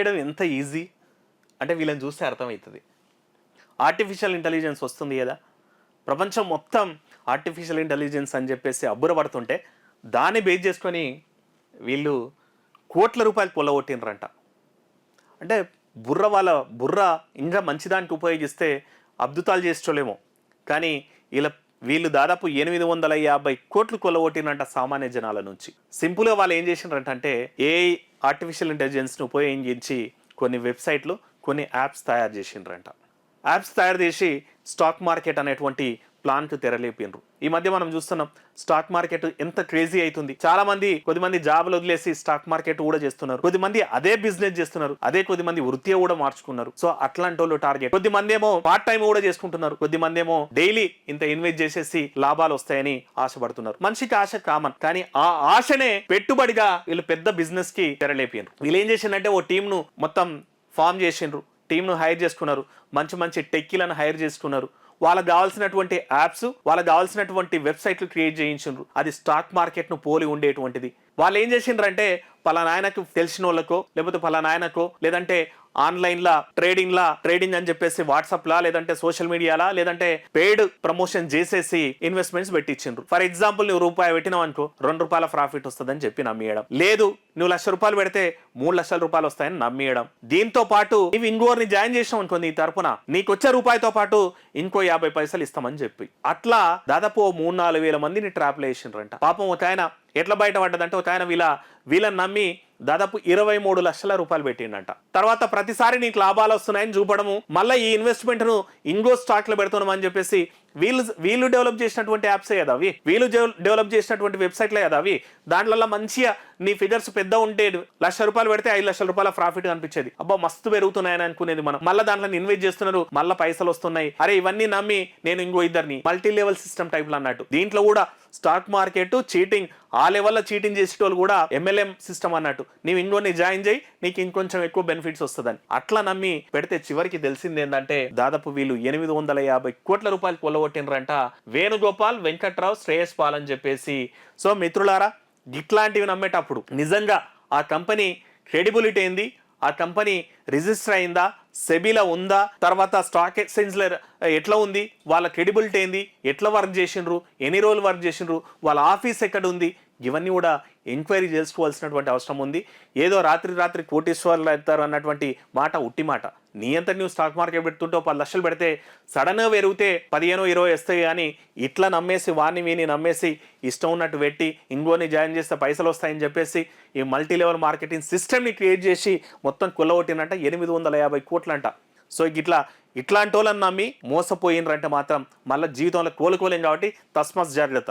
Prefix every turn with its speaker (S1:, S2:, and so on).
S1: చేయడం ఎంత ఈజీ అంటే వీళ్ళని చూస్తే అర్థమవుతుంది. ఆర్టిఫిషియల్ ఇంటెలిజెన్స్ వస్తుంది కదా. ప్రపంచం మొత్తం ఆర్టిఫిషియల్ ఇంటెలిజెన్స్ అని చెప్పేసి అబ్బురపడుతుంటే దాన్ని బేస్ చేసుకొని వీళ్ళు కోట్ల రూపాయలు పొల్లగొట్టినరంట అంటే బుర్ర వాళ్ళ బుర్ర ఇంకా మంచిదానికి ఉపయోగిస్తే అద్భుతాలు చేసేటోలేమో కానీ వీళ్ళ వీళ్ళు దాదాపు ఎనిమిది వందల యాభై కోట్లు కొలవొట్టినంట సామాన్య జనాల నుంచి. సింపుల్గా వాళ్ళు ఏం చేసినారంటే అంటే ఏ ఆర్టిఫిషియల్ ఇంటెలిజెన్స్ను ఉపయోగించి కొన్ని వెబ్సైట్లు కొన్ని యాప్స్ తయారు చేసిండ్రంట యాప్స్ తయారు చేసి స్టాక్ మార్కెట్ అనేటువంటి ప్లాన్కు తెరలేపినరు. ఈ మధ్య మనం చూస్తున్నాం స్టాక్ మార్కెట్ ఎంత క్రేజీ అవుతుంది చాలా మంది కొద్దిమంది జాబులు వదిలేసి స్టాక్ మార్కెట్ కూడా చేస్తున్నారు. కొద్దిమంది అదే బిజినెస్ చేస్తున్నారు. అదే కొద్దిమంది వృత్తి కూడా మార్చుకున్నారు. సో అట్లాంటి వాళ్ళు టార్గెట్ కొద్దిమంది ఏమో పార్ట్ టైం కూడా చేసుకుంటున్నారు. కొద్దిమంది ఏమో డైలీ ఇంత ఇన్వెస్ట్ చేసేసి లాభాలు వస్తాయని ఆశపడుతున్నారు. మనిషికి ఆశ కామన్. కానీ ఆ ఆశనే పెట్టుబడిగా వీళ్ళు పెద్ద బిజినెస్కి తెరలేపారు వీళ్ళు ఏం చేసిందంటే ఓ టీమ్ను మొత్తం ఫామ్ చేసిండ్రు. టీంను హైర్ చేసుకున్నారు. మంచి మంచి టెక్కీలను హైర్ చేసుకున్నారు. వాళ్ళకి కావాల్సినటువంటి యాప్స్ వాళ్ళకి కావాల్సినటువంటి వెబ్సైట్లు క్రియేట్ చేయించిండ్రు. అది స్టాక్ మార్కెట్ను పోలి ఉండేటువంటిది. వాళ్ళు ఏం చేసిండ్రంటే పలానాయనకు తెలిసిన వాళ్ళకో లేకపోతే పలానాయనకో లేదంటే ఆన్లైన్లా ట్రేడింగ్లా ట్రేడింగ్ అని చెప్పేసి వాట్సాప్లా లేదంటే సోషల్ మీడియాలా లేదంటే పెయిడ్ ప్రమోషన్ చేసేసి ఇన్వెస్ట్మెంట్స్ పెట్టించిండ్రు. ఫర్ ఎగ్జాంపుల్ నువ్వు రూపాయి పెట్టినావు అనుకో రెండు రూపాయల ప్రాఫిట్ వస్తుందని చెప్పి నమ్మేయడం. లేదు నువ్వు లక్ష రూపాయలు పెడితే మూడు లక్షల రూపాయలు వస్తాయని నమ్మేయడం. దీంతో పాటు నువ్వు ఇంకోరిని జాయిన్ చేసినావు అనుకో నీ తరపున నీకు వచ్చే రూపాయితో పాటు ఇంకో యాభై పైసలు ఇస్తామని చెప్పి. అట్లా దాదాపు మూడు నాలుగు వేల మందిని ట్రాప్లు వేసిండ్రంట. పాపం ఒక ఆయన ఎట్లా బయటపడ్డదంటే ఒక ఆయన వీళ్ళ వీళ్ళని నమ్మి దాదాపు ఇరవై మూడు లక్షల రూపాయలు పెట్టిండంట. తర్వాత ప్రతిసారి నీకు లాభాలు వస్తున్నాయని చూపడము మళ్ళీ ఈ ఇన్వెస్ట్మెంట్ను ఇంకో స్టాక్లో చెప్పేసి వీళ్ళు వీళ్ళు డెవలప్ చేసినటువంటి యాప్సే కదా అవి? వీళ్ళు డెవలప్ చేసినటువంటి వెబ్సైట్లే కదా అవి? దాంట్లో మంచిగా నీ ఫిగర్స్ పెద్ద ఉంటే లక్ష రూపాయలు పెడితే ఐదు లక్షల రూపాయల ప్రాఫిట్ కనిపించేది. అబ్బా మస్తు పెరుగుతున్నాయని అనుకునేది మనం. మళ్ళీ దాంట్లో ఇన్వెస్ట్ చేస్తున్నారు మళ్ళీ పైసలు వస్తున్నాయి అరే ఇవన్నీ నమ్మి నేను ఇంకో ఇద్దరిని. మల్టీ లెవెల్ సిస్టమ్ టైప్లో అన్నట్టు. దీంట్లో కూడా స్టాక్ మార్కెట్ చీటింగ్ ఆ లెవెల్లో చీటింగ్ చేసేటోళ్ళు కూడా ఎంఎల్ఎం సిస్టమ్ అన్నట్టు. నీవు ఇంకోని జాయిన్ చేయి నీకు ఇంకొంచెం ఎక్కువ బెనిఫిట్స్ వస్తుందని. అట్లా నమ్మి పెడితే చివరికి తెలిసింది ఏంటంటే దాదాపు వీళ్ళు ఎనిమిది వందల యాభై కోట్ల రూపాయలు కొల్లగొట్టినరంట వేణుగోపాల్ వెంకట్రావు శ్రేయస్ పాల్ అని చెప్పేసి. సో మిత్రులారా ఇట్లాంటివి నమ్మేటప్పుడు నిజంగా ఆ కంపెనీ క్రెడిబిలిటీ ఏంది? ఆ కంపెనీ రిజిస్టర్ అయిందా? సెబీలో ఉందా? తర్వాత స్టాక్ ఎక్స్చేంజ్లో ఎట్లా ఉంది? వాళ్ళ క్రెడిబిలిటీ ఏంది? ఎట్లా వర్క్ చేసిండ్రు? ఎన్ని రోజులు వర్క్ చేసిండ్రు? వాళ్ళ ఆఫీస్ ఎక్కడ ఉంది? ఇవన్నీ కూడా ఎంక్వైరీ చేసుకోవాల్సినటువంటి అవసరం ఉంది. ఏదో రాత్రి రాత్రి కోటీశ్వర్లు అవుతారు అన్నటువంటి మాట ఉట్టి మాట. నీ అంతా నువ్వు స్టాక్ మార్కెట్ పెడుతుంటే పది లక్షలు పెడితే సడన్గా పెరిగితే పదిహేను ఇరవై వస్తాయి కానీ ఇట్లా నమ్మేసి వాని వీని నమ్మేసి ఇష్టం ఉన్నట్టు పెట్టి ఇంకోని జాయిన్ చేస్తే పైసలు వస్తాయని చెప్పేసి ఈ మల్టీ లెవెల్ మార్కెటింగ్ సిస్టమ్ని క్రియేట్ చేసి మొత్తం కొల్లగొట్టినంట ఎనిమిది వందల యాభై అంట సో ఇట్లా ఇట్లాంటి వాళ్ళని నమ్మి మోసపోయినరంటే మాత్రం మళ్ళీ జీవితంలో కోలుకోలేం కాబట్టి తస్మస్ జాగ్రత్త.